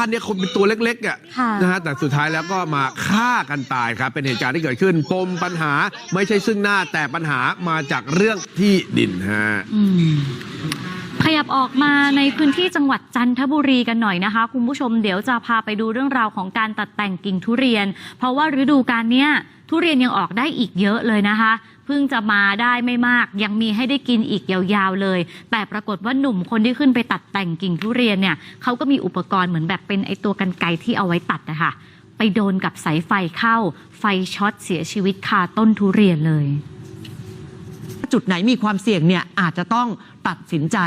บ้านเนี่ยคนเป็นตัวเล็กๆอะค่ะนะฮะแต่สุดท้ายแล้วก็มาฆ่ากันตายครับ เป็นเหตุการณ์ที่เกิดขึ้นปมปัญหาไม่ใช่ซึ่งหน้าแต่ปัญหามาจากเรื่องที่ดินฮะ อืมขยับออกมาในพื้นที่จังหวัดจันทบุรีกันหน่อยนะคะ คุณผู้ชมเดี๋ยวจะพาไปดูเรื่องราวของการตัดแต่งกิ่งทุเรียน เพราะว่าฤดูกาลเนี้ยทุเรียนยังออกได้อีกเยอะเลยนะคะเพิ่งจะมาได้ไม่มาก ยังมีให้ได้กินอีกยาวๆเลย แต่ปรากฏว่าหนุ่มคนที่ขึ้นไปตัดแต่งกิ่งทุเรียนเนี่ยเขาก็มีอุปกรณ์เหมือนแบบเป็นไอตัวกันไกรที่เอาไว้ตัดนะคะไปโดนกับสายไฟเข้า ไฟช็อตเสียชีวิตคาต้นทุเรียนเลย จุดไหนมีความเสี่ยงเนี่ยอาจจะต้องตัดสินใจ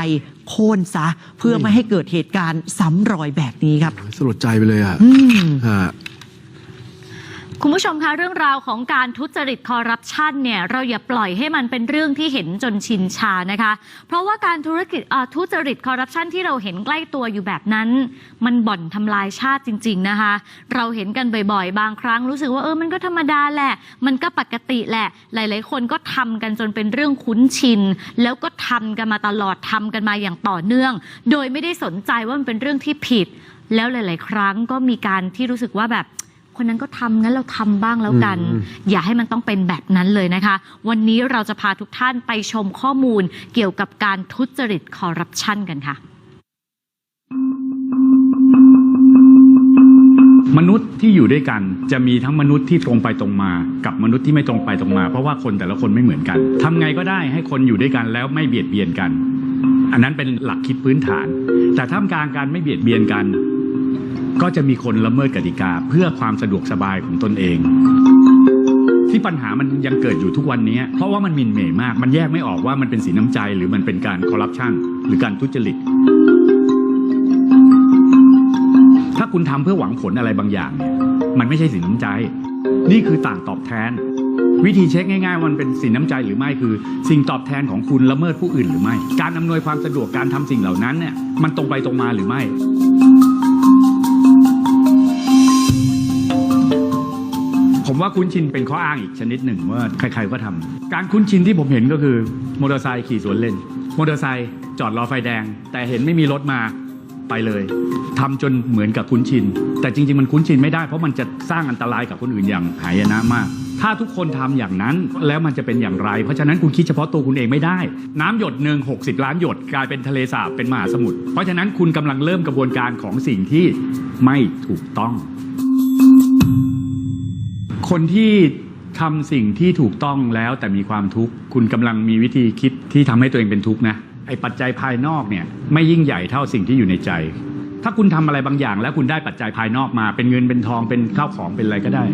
โค่นซะ เพื่อไม่ให้เกิดเหตุการณ์ซ้ำรอยแบบนี้ครับ สลดใจไปเลยอะอืม ฮะ คุณผู้ชมคะเรื่องราวของการทุจริตคอร์รัปชันเนี่ยเราอย่าปล่อยให้มันเป็นเรื่องที่เห็นจนชินชานะคะ เพราะว่าการธุรกิจทุจริตคอร์รัปชันที่เราเห็นใกล้ตัวอยู่แบบนั้น มันบ่อนทำลายชาติจริง ๆนะคะ เราเห็นกันบ่อยๆ บางครั้งรู้สึกว่าเออมันก็ธรรมดาแหละ มันก็ปกติแหละ หลายๆ คนก็ทำกันจนเป็นเรื่องคุ้นชิน แล้วก็ทำกันมาตลอดทำกันมาอย่างต่อเนื่อง โดยไม่ได้สนใจว่ามันเป็นเรื่องที่ผิด แล้วหลาย ๆ ครั้งก็มีการที่รู้สึกว่าแบบ คนนั้นก็ทำงั้นเราทำบ้างแล้วกัน อืม อย่าให้มันต้องเป็นแบบนั้นเลยนะคะ วันนี้เราจะพาทุกท่านไปชมข้อมูลเกี่ยวกับการทุจริตคอร์รัปชันกันค่ะ มนุษย์ที่อยู่ด้วยกันจะมีทั้งมนุษย์ที่ตรงไปตรงมา กับมนุษย์ที่ไม่ตรงไปตรงมา เพราะว่าคนแต่ละคนไม่เหมือนกันทำไงก็ได้ให้คนอยู่ด้วยกันแล้วไม่เบียดเบียนกัน อันนั้นเป็นหลักคิดพื้นฐาน แต่ท่ามกลางการไม่เบียดเบียนกัน ก็จะมีคนละเมิดกติกาเพื่อความสะดวกสบายของตนเอง ที่ปัญหามันยังเกิดอยู่ทุกวันนี้ เพราะว่ามันมินเหม่มาก มันแยกไม่ออกว่ามันเป็นสีน้ำใจ หรือมันเป็นการคอร์รัปชันหรือการทุจริตถ้าคุณทำเพื่อหวังผลอะไรบางอย่างเนี่ยมันไม่ใช่สินน้ำใจ นี่คือต่างตอบแทน วิธีเช็คง่ายๆว่ามันเป็นสินน้ำใจหรือไม่คือ สิ่งตอบแทนของคุณละเมิดผู้อื่นหรือไม่ การอำนวยความสะดวกการทำสิ่งเหล่านั้นเนี่ยมันตรงไปตรงมาหรือไม่ ผมว่าคุ้นชินเป็นข้ออ้างอีกชนิดหนึ่งว่าใครๆก็ทำการคุ้นชินที่ผมเห็นก็คือมอเตอร์ไซค์ขี่สวนเลนมอเตอร์ไซค์จอดรอไฟแดง แต่เห็นไม่มีรถมาไปเลยทำจนเหมือนกับคุ้นชิน แต่จริง ๆ มันคุ้นชินไม่ได้เพราะมันจะสร้างอันตรายกับคนอื่นอย่างหายนะมาก ถ้าทุกคนทำอย่างนั้นแล้วมันจะเป็นอย่างไร เพราะฉะนั้นคุณคิดเฉพาะตัวคุณเองไม่ได้ น้ำหยดหนึ่ง60ล้านหยดกลายเป็นทะเลสาบเป็นมหาสมุทรเพราะฉะนั้นคุณกำลังเริ่มกระบวนการของสิ่งที่ไม่ถูกต้อง คนที่ทำสิ่งที่ถูกต้องแล้วแต่มีความทุกข์คุณกำลังมีวิธีคิดที่ทำให้ตัวเองเป็นทุกข์นะไอ้ปัจจัยภายนอกเนี่ยไม่ยิ่งใหญ่เท่าสิ่งที่อยู่ในใจ ถ้าคุณทำอะไรบางอย่าง แล้วคุณได้ปัจจัยภายนอกมา เป็นเงินเป็นทองเป็นข้าวของเป็นอะไรก็ได้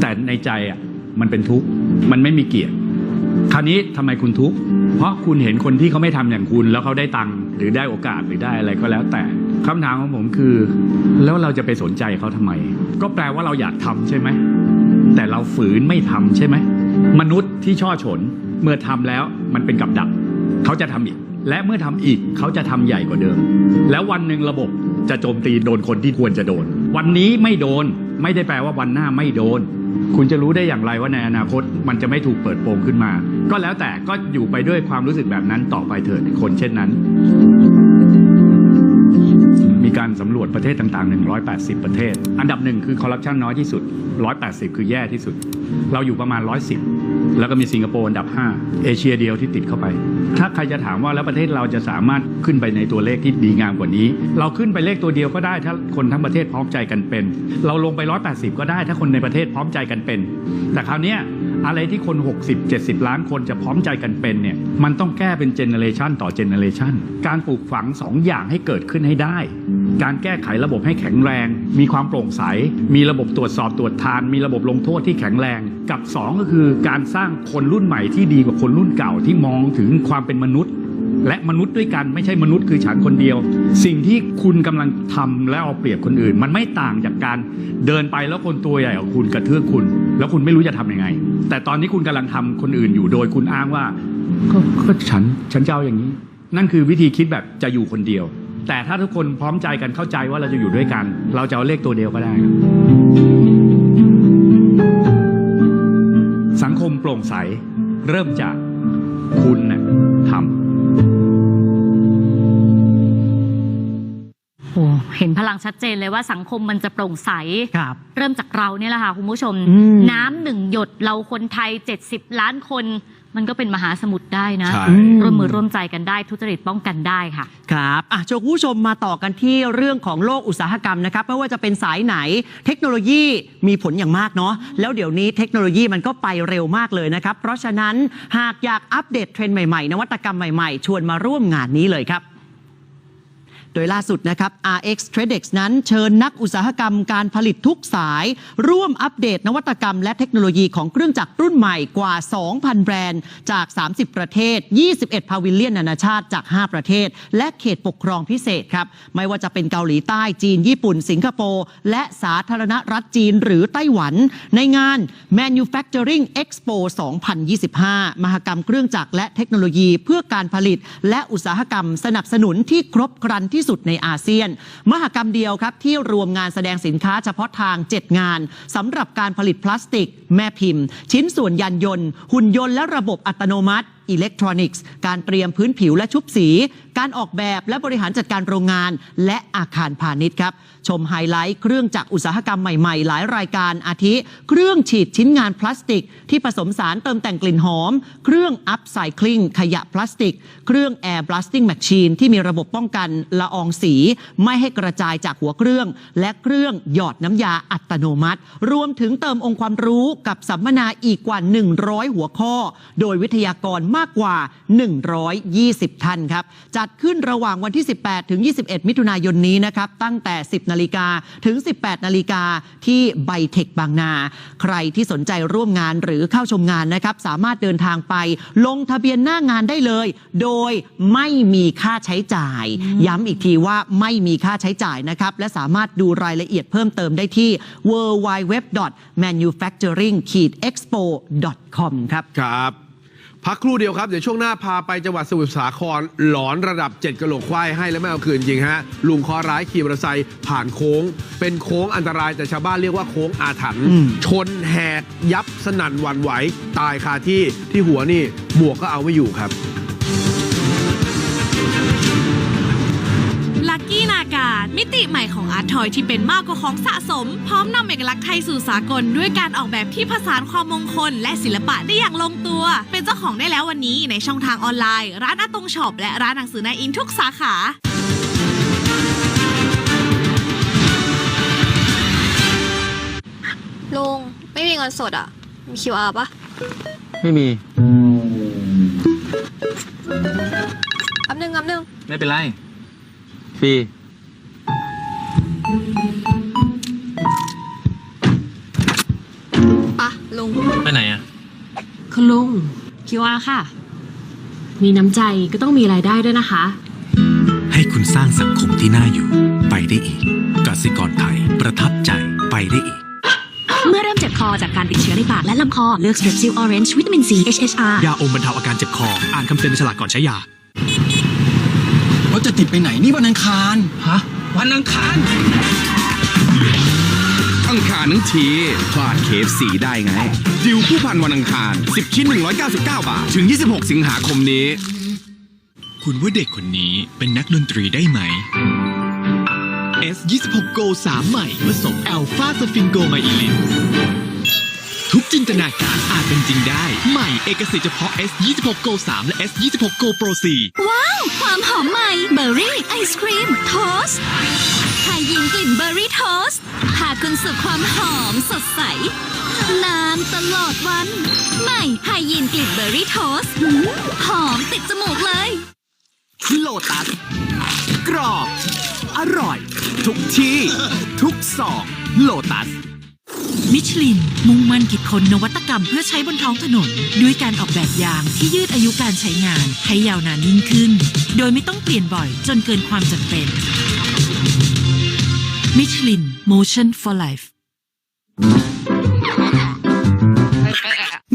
แต่ในใจอะมันเป็นทุกข์มันไม่มีเกียรติคราวนี้ทำไมคุณทุกข์เพราะคุณเห็นคนที่เขาไม่ทำอย่างคุณแล้วเขาได้ตังค์หรือได้โอกาสหรือได้อะไรก็แล้วแต่คำถามของผมคือ แล้วเราจะไปสนใจเขาทำไม ก็แปลว่าเราอยากทำใช่ไหม แต่เราฝืนไม่ทำใช่ไหม มนุษย์ที่ช่อฉนเมื่อทำแล้วมันเป็นกับดัก เขาจะทำอีก และเมื่อทำอีกเขาจะทำใหญ่กว่าเดิม แล้ววันหนึ่งระบบจะโจมตีโดนคนที่ควรจะโดน วันนี้ไม่โดนไม่ได้แปลว่าวันหน้าไม่โดน คุณจะรู้ได้อย่างไรว่าในอนาคตมันจะไม่ถูกเปิดโปงขึ้นมา ก็แล้วแต่ก็อยู่ไปด้วยความรู้สึกแบบนั้นต่อไปเถิดคนเช่นนั้น มีการสำรวจประเทศต่างๆ 180 ประเทศ อันดับหนึ่งคือคอร์รัปชันน้อยที่สุด 180 คือแย่ที่สุด เราอยู่ประมาณ 110 แล้วก็มีสิงคโปร์อันดับ 5 เอเชียเดียวที่ติดเข้าไป ถ้าใครจะถามว่าแล้วประเทศเราจะสามารถขึ้นไปในตัวเลขที่ดีงามกว่านี้ เราขึ้นไปเลขตัวเดียวก็ได้ถ้าคนทั้งประเทศพร้อมใจกันเป็น เราลงไป 180 ก็ได้ถ้าคนในประเทศพร้อมใจกันเป็น แต่คราวนี้อะไรที่คน 60 70 ล้านคนจะพร้อมใจกันเป็นเนี่ย มันต้องแก้เป็นเจเนเรชันต่อเจเนเรชันการปลูกฝัง2อย่างให้เกิดขึ้นให้ได้ การแก้ไขระบบให้แข็งแรง มีความโปร่งใส มีระบบตรวจสอบตรวจทาน มีระบบลงโทษที่แข็งแรง กับ 2 ก็คือการสร้างคนรุ่นใหม่ที่ดีกว่าคนรุ่นเก่าที่มองถึงความเป็นมนุษย์ และมนุษย์ด้วยกันไม่ใช่มนุษย์คือฉันคนเดียว สิ่งที่คุณกำลังทำและเอาเปรียบคนอื่น มันไม่ต่างจากการเดินไปแล้วคนตัวใหญ่กว่าคุณกระเทือกคุณ แล้วคุณไม่รู้จะทำยังไง แต่ตอนนี้คุณกำลังทำคนอื่นอยู่โดยคุณอ้างว่าก็ฉันฉันเจะเอาอย่างนี้ นั่นคือวิธีคิดแบบจะอยู่คนเดียว แต่ถ้าทุกคนพร้อมใจกันเข้าใจว่าเราจะอยู่ด้วยกัน เราจะเอาเลขตัวเดียวก็ได้ครับ สังคมโปร่งใส เริ่มจากคุณนะทำโอ้เหห็นพลังชัดเจนเลยว่าสังคมมันจะโปร่งใส ครับ เริ่มจากเราเนี่ยแหละค่ะคุณผู้ชมอืมน้ำหนึ่งหยดเราคนไทย 70 ล้านคน มันก็เป็นมหาสมุทรได้นะ ใช่ ร่วมมือร่วมใจกันได้ทุจริตป้องกันได้ค่ะ ครับอะชวนคุณผู้ชมมาต่อกันที่เรื่องของโลกอุตสาหกรรมนะครับ ไม่ว่าจะเป็นสายไหน เทคโนโลยีมีผลอย่างมากเนาะ แล้วเดี๋ยวนี้เทคโนโลยีมันก็ไปเร็วมากเลยนะครับ เพราะฉะนั้นหากอยากอัปเดตเทรนด์ใหม่ๆ นวัตกรรมใหม่ๆ ชวนมาร่วมงานนี้เลยครับ โดยล่าสุดนะครับ RX Tradex นั้นเชิญนักอุตสาหกรรมการผลิตทุกสาย ร่วมอัปเดตนวัตกรรมและเทคโนโลยีของเครื่องจักรรุ่นใหม่กว่า 2,000 แบรนด์ จาก 30 ประเทศ 21 พาวิลเลียนนานาชาติจาก 5 ประเทศ และเขตปกครองพิเศษครับ ไม่ว่าจะเป็นเกาหลีใต้จีน ญี่ปุ่น สิงคโปร์ และสาธารณรัฐจีนหรือไต้หวัน ในงาน Manufacturing Expo 2025 มหกรรมเครื่องจักรและเทคโนโลยีเพื่อการผลิต และอุตสาหกรรมสนับสนุนที่ครบครันที่สุดในอาเซียน มหกรรมเดียวครับที่รวมงานแสดงสินค้าเฉพาะทาง 7 งานสำหรับการผลิตพลาสติก แม่พิมพ์ ชิ้นส่วนยานยนต์ หุ่นยนต์และระบบอัตโนมัติ อิเล็กทรอนิกส์ การเตรียมพื้นผิวและชุบสี การออกแบบและบริหารจัดการโรงงาน และอาคารพาณิชย์ครับ ชมไฮไลท์เครื่องจักรอุตสาหกรรมใหม่ๆ หลายรายการอาทิ เครื่องฉีดชิ้นงานพลาสติก ที่ผสมสารเติมแต่งกลิ่นหอม เครื่องอัพไซคลิงขยะพลาสติก เครื่องแอร์บลัสติ้งแมชชีนที่มีระบบป้องกันละอองสี ไม่ให้กระจายจากหัวเครื่อง และเครื่องหยอดน้ำยาอัตโนมัติ รวมถึงเติมองค์ความรู้กับสัมมนาอีกกว่า 100 หัวข้อ โดยวิทยากรมากกว่า 120 ท่านครับ จัดขึ้นระหว่างวันที่ 18 ถึง 21 มิถุนายนนี้นะครับ ตั้งแต่ 10 นาฬิกาถึง 18 นาฬิกาที่ไบเทคบางนา ใครที่สนใจร่วมงานหรือเข้าชมงานนะครับ สามารถเดินทางไปลงทะเบียนหน้างานได้เลย โดยไม่มีค่าใช้จ่าย ย้ำอีกทีว่าไม่มีค่าใช้จ่ายนะครับ และสามารถดูรายละเอียดเพิ่มเติมได้ที่ www.manufacturing-expo.com ครับ ครับ พักครู่เดียวครับ เดี๋ยวช่วงหน้าพาไปจังหวัดสมุทรสาคร หลอนระดับ 7กะโหลกควายให้แล้วไม่เอาคืนจริงฮะ ลุงคอร้ายขี่มอเตอร์ไซค์ผ่านโค้ง เป็นโค้งอันตรายแต่ชาวบ้านเรียกว่าโค้งอาถรรพ์อืม ชนแหกยับสนั่นหวันไหว ตายคาที่ที่หัวนี่หมวกก็เอาไม่อยู่ครับ มิติใหม่ของอาร์ตทอยที่เป็นมากกว่าของสะสม พร้อมนำเอกลักษณ์ไทยสู่สากล ด้วยการออกแบบที่ผสานความมงคล และศิลปะได้อย่างลงตัว เป็นเจ้าของได้แล้ววันนี้ในช่องทางออนไลน์ ร้านอาตงช็อปและร้านหนังสือนายอินทุกสาขาลุงไม่มีเงินสดอะ มี QR ปะไม่มีแป๊บนึงแป๊บนึงไม่เป็นไร ฟรี ปะลุง ไปไหนอะ คุณลุง QR ค่ะ มีน้ำใจก็ต้องมีรายได้ด้วยนะคะ ให้คุณสร้างสังคมที่น่าอยู่ ไปได้อีกกสิกรไทย ประทับใจไปได้อีก เมื่อเริ่มเจ็บคอจากการติดเชื้อในปากและลำคอ เลือก Strepsil Orange วิตามิน C HHR ยาอมบรรเทาอาการเจ็บคอ อ่านคำเตือนในฉลากก่อนใช้ยารถ จะติดไปไหนนี่วันอังคาร ฮะ วันอังคาร อังคารทั้งทีพลาดเคฟสีได้ไง ดิวผู้พันวันอังคาร 10 ชิ้น 199 บาท ถึง 26 สิงหาคมนี้ คุณว่าเด็กคนนี้เป็นนักดนตรีได้ไหม S26 Go 3 ใหม่ผสม a l p h a s f i n g o m y e l i n ทุกจินตนาการอาจเป็นจริงได้ ใหม่เอกสิทธิ์เฉพาะ S26 Go 3และ S26 Go Pro 4ว้าว ความหอมใหม่เบอร์รี่ไอศครีมโทสไทยยิงกลิ่นเบอร์รี่โทสพาคุณสู่ความหอมสดใสนานตลอดวัน ใหม่ไฮยีนกลิ่นเบอร์รี่โทสหอมติดจมูกเลยโลตัสกรอบ อร่อย ทุกที่ ทุกซอกโลตัส มิชลิน มุ่งมั่นคิดค้นนวัตกรรมเพื่อใช้บนท้องถนน ด้วยการออกแบบยางที่ยืดอายุการใช้งาน ให้ยาวนานยิ่งขึ้น โดยไม่ต้องเปลี่ยนบ่อยจนเกินความจำเป็นมิชลิน Motion for Life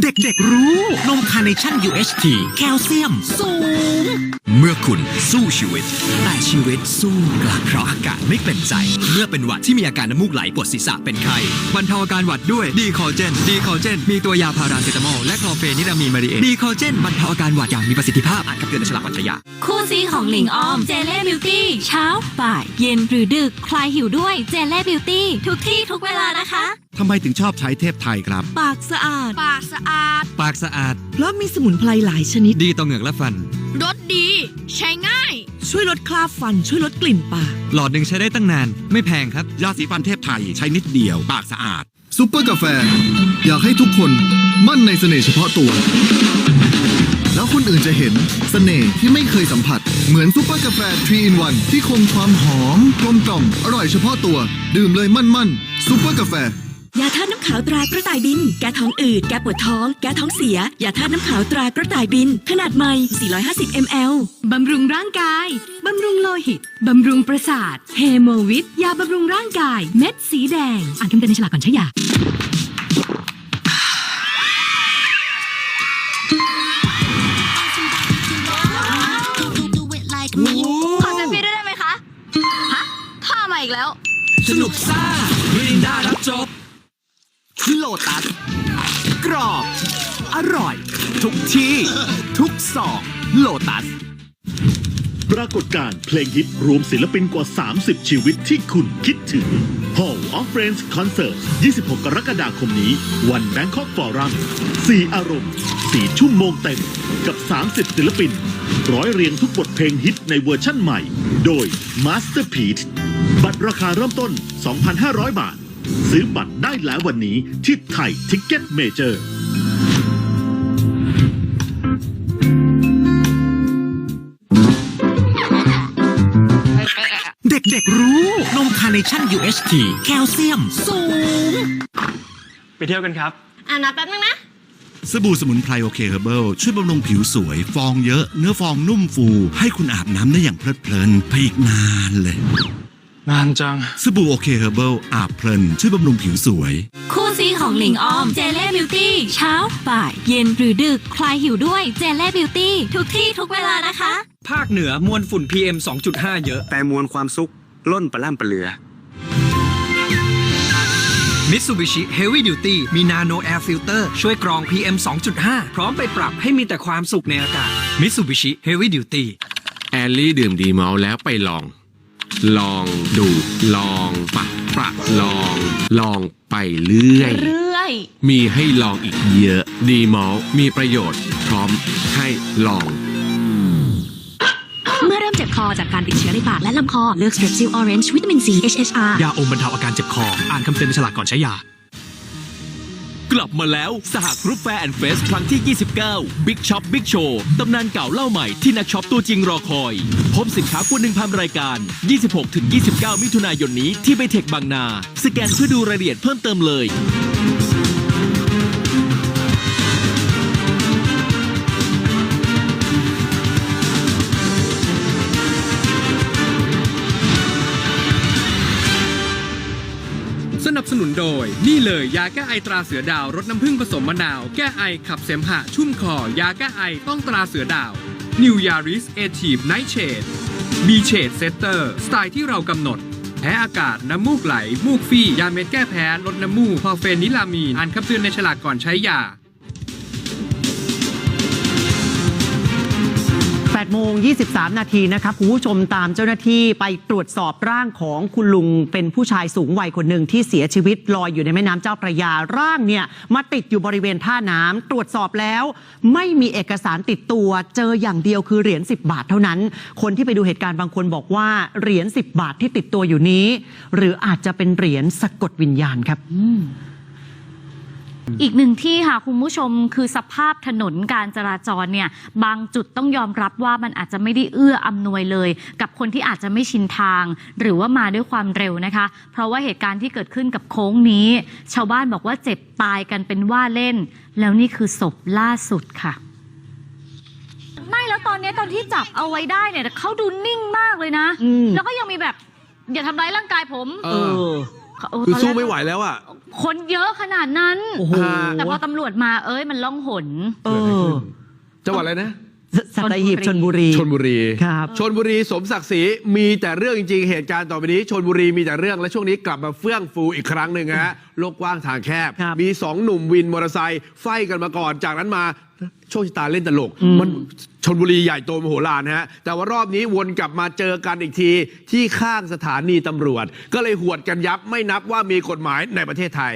เด็กๆ รู้ นมคาร์เนชั่น UHT แคลเซียม สูง เมื่อคุณสู้ชีวิต แต่ชีวิตสู้กลับเพราะอากาศไม่เป็นใจ เมื่อเป็นหวัดที่มีอาการน้ำมูกไหลปวดศีรษะเป็นไข้บรรเทาอาการหวัดด้วยดีคอเจนดีคอเจน มีตัวยาพาราเซตามอลและคลอเฟนิรามีนมารีเอดีคอเจนบรรเทาอาการหวัดอย่างมีประสิทธิภาพอ่านคำเตือนในฉลากก่อนชยาคู่ซีของหลิงออมเจเล่บิวตี้เช้าบ่าย เย็นหรือดึกคลายหิวด้วยเจเล่บิวตี้ทุกที่ทุกเวลานะคะ ทำไมถึงชอบใช้เทพไทยครับ ปากสะอาด ปากสะอาด ปากสะอาด เพราะมีสมุนไพรหลายชนิด ดีต่อเหงือกและฟัน รสดี ใช้ง่าย ช่วยลดคราบฟัน ช่วยลดกลิ่นปาก หลอดหนึ่งใช้ได้ตั้งนาน ไม่แพงครับ ยาสีฟันเทพไทยใช้นิดเดียว ปากสะอาด ซุปเปอร์กาแฟ อยากให้ทุกคนมั่นในเสน่ห์เฉพาะตัว แล้วคนอื่นจะเห็นเสน่ห์ที่ไม่เคยสัมผัส เหมือนซุปเปอร์กาแฟ3 in 1ที่คงความหอมกลมกล่อมอร่อยเฉพาะตัว ดื่มเลยมั่นมั่นๆซุปเปอร์กาแฟ ยาธาตุน้ำขาวตรากระต่ายบิน แก้ท้องอืด แก้ปวดท้อง แก้ท้องเสีย ยาธาตุน้ำขาวตรากระต่ายบิน ขนาดใหม่ 450 ml บำรุงร่างกาย บำรุงโลหิต บำรุงประสาท เฮโมวิต ยาบำรุงร่างกาย เม็ดสีแดง อ่านคำเตือนในฉลากก่อนใช้ยาขอเซลฟี่ด้วยได้ไหมคะ ฮะท่ามาอีกแล้ว สนุกซ่ามิรินดารับจบโล ตัส กรอบ อร่อย ทุกที่ ทุกซองโลตัส ปรากฏการณ์เพลงฮิตรวมศิลปินกว่า 30 ชีวิตที่คุณคิดถึง Hall of Friends Concert 26 กรกฎาคมนี้ วัน Bangkok Forum 4 อารมณ์ 4 ชั่วโมงเต็ม กับ 30 ศิลปิน ร้อยเรียงทุกบทเพลงฮิตในเวอร์ชั่นใหม่ โดย Masterpiece บัตรราคาเริ่มต้น 2,500 บาท ซื้อบัตรได้แล้ววันนี้ที่ไทยทิกเก็ตเมเจอร์เด็กๆรู้ นมคาร์เนชั่น UHT แคลเซียมสูง ไปเที่ยวกันครับ อ่านับแป๊บนึงนะ สบู่สมุนไพรโอเคเฮอร์เบิลช่วยบำรุงผิวสวย ฟองเยอะ เนื้อฟองนุ่มฟู ให้คุณอาบน้ำได้อย่างเพลิดเพลินไปอีกนานเลย นานจัง สบู่โอเคเฮอร์เบิลอาบเพลินช่วยบำรุงผิวสวย คู่ซีของหลิงออมเจเล่บิวตี้เช้า บ่าย เย็นหรือดึก คลายหิวด้วยเจเล่บิวตี้ทุกที่ทุกเวลานะคะ ภาคเหนือมวลฝุ่น PM 2.5 เยอะ แต่มวลความสุขล้นประล่ำประเลือ Mitsubishi Heavy Duty มีนาโนแอร์ฟิลเตอร์ช่วยกรอง PM 2.5 พร้อมไปปรับให้มีแต่ความสุขในอากาศ Mitsubishi Heavy Duty แอลลี่ดื่มดีเมาแล้วไปลอง ลองดู ลองปะปะลอง ลองไปเรื่อย เรื่อย มีให้ลองอีกเยอะ ดีมอลมีประโยชน์ พร้อมให้ลอง เมื่อเริ่มเจ็บคอจากการติดเชื้อในปากและลำคอ เลือก Strepsil Orange วิตามิน C HHR ยาอมบรรเทาอาการเจ็บคอ อ่านคำเตือนในฉลากก่อนใช้ยา กลับมาแล้วสหกรุ๊ปแฟร์แอนด์เฟสครั้งที่ 29 Big Shop Big Show ตำนานเก่าเล่าใหม่ที่นักช็อปตัวจริงรอคอย พบสินค้ากว่า 1,000 รายการ 26-29 มิถุนายนนี้ที่ไบเทคบางนา สแกนเพื่อดูรายละเอียดเพิ่มเติมเลย นุนโดย นี่เลยยาแก้ไอตราเสือดาวรสน้ำผึ้งผสมมะนาว แก้ไอขับเสมหะ ชุ่มคอ ยาแก้ไอต้องตราเสือดาว New Yaris a t i v e Night Shade B Shade Setter สไตล์ที่เรากำหนด แพ้อากาศ น้ำมูกไหล มูกฟี่ ยาเม็ดแก้แพ้ ลดน้ำมูกพอเฟนิลามีนอ่านคำเตือนในฉลากก่อนใช้ยา 8โมง 23 นาทีนะครับคุณผู้ชมตามเจ้าหน้าที่ไปตรวจสอบร่างของคุณลุงเป็นผู้ชายสูงวัยคนหนึ่งที่เสียชีวิตลอยอยู่ในแม่น้ำเจ้าพระยาร่างเนี่ยมาติดอยู่บริเวณท่าน้ำตรวจสอบแล้ว ไม่มีเอกสารติดตัวเจออย่างเดียวคือเหรียญ10 บาทเท่านั้น คนที่ไปดูเหตุการณ์บางคนบอกว่าเหรียญ10 บาทที่ติดตัวอยู่นี้ หรืออาจจะเป็นเหรียญสะกดวิญญาณครับ อีกหนึ่งที่ค่ะคุณผู้ชมคือสภาพถนนการจราจรเนี่ยบางจุดต้องยอมรับว่ามันอาจจะไม่ได้เอื้ออำนวยเลย กับคนที่อาจจะไม่ชินทาง หรือว่ามาด้วยความเร็วนะคะ เพราะว่าเหตุการณ์ที่เกิดขึ้นกับโค้งนี้ ชาวบ้านบอกว่าเจ็บตายกันเป็นว่าเล่น แล้วนี่คือศพล่าสุดค่ะไม่แล้วตอนนี้ตอนที่จับเอาไว้ได้เนี่ยเขาดูนิ่งมากเลยนะอืมแล้วก็ยังมีแบบอย่าทำร้ายร่างกายผม เอเออโอ้ คือตนแรกสู้ไม่ไหวแล้วอะ คนเยอะขนาดนั้น โอ้โห แต่พอตำรวจมาเอ้ยมันล่องหน เออ จังหวัดอะไรนะ สัตหีบชนบุรีชนบุรีครับ ชนบุรีสมศักดิ์ศรีมีแต่เรื่องจริงๆ เหตุการณ์ต่อไปนี้ชนบุรีมีแต่เรื่องและช่วงนี้กลับมาเฟื่องฟูอีกครั้งหนึ่งฮะโลกกว้างทางแคบ ครับมีสองหนุ่มวินมอเตอร์ไซค์ไฟกันมาก่อนจากนั้นมาโชคชะตาเล่นตลกอืมมันชนบุรีใหญ่โตมโหฬารฮะ แต่ว่ารอบนี้วนกลับมาเจอกันอีกทีที่ข้างสถานีตำรวจ ก็เลยหวดกันยับไม่นับว่ามีกฎหมายในประเทศไทย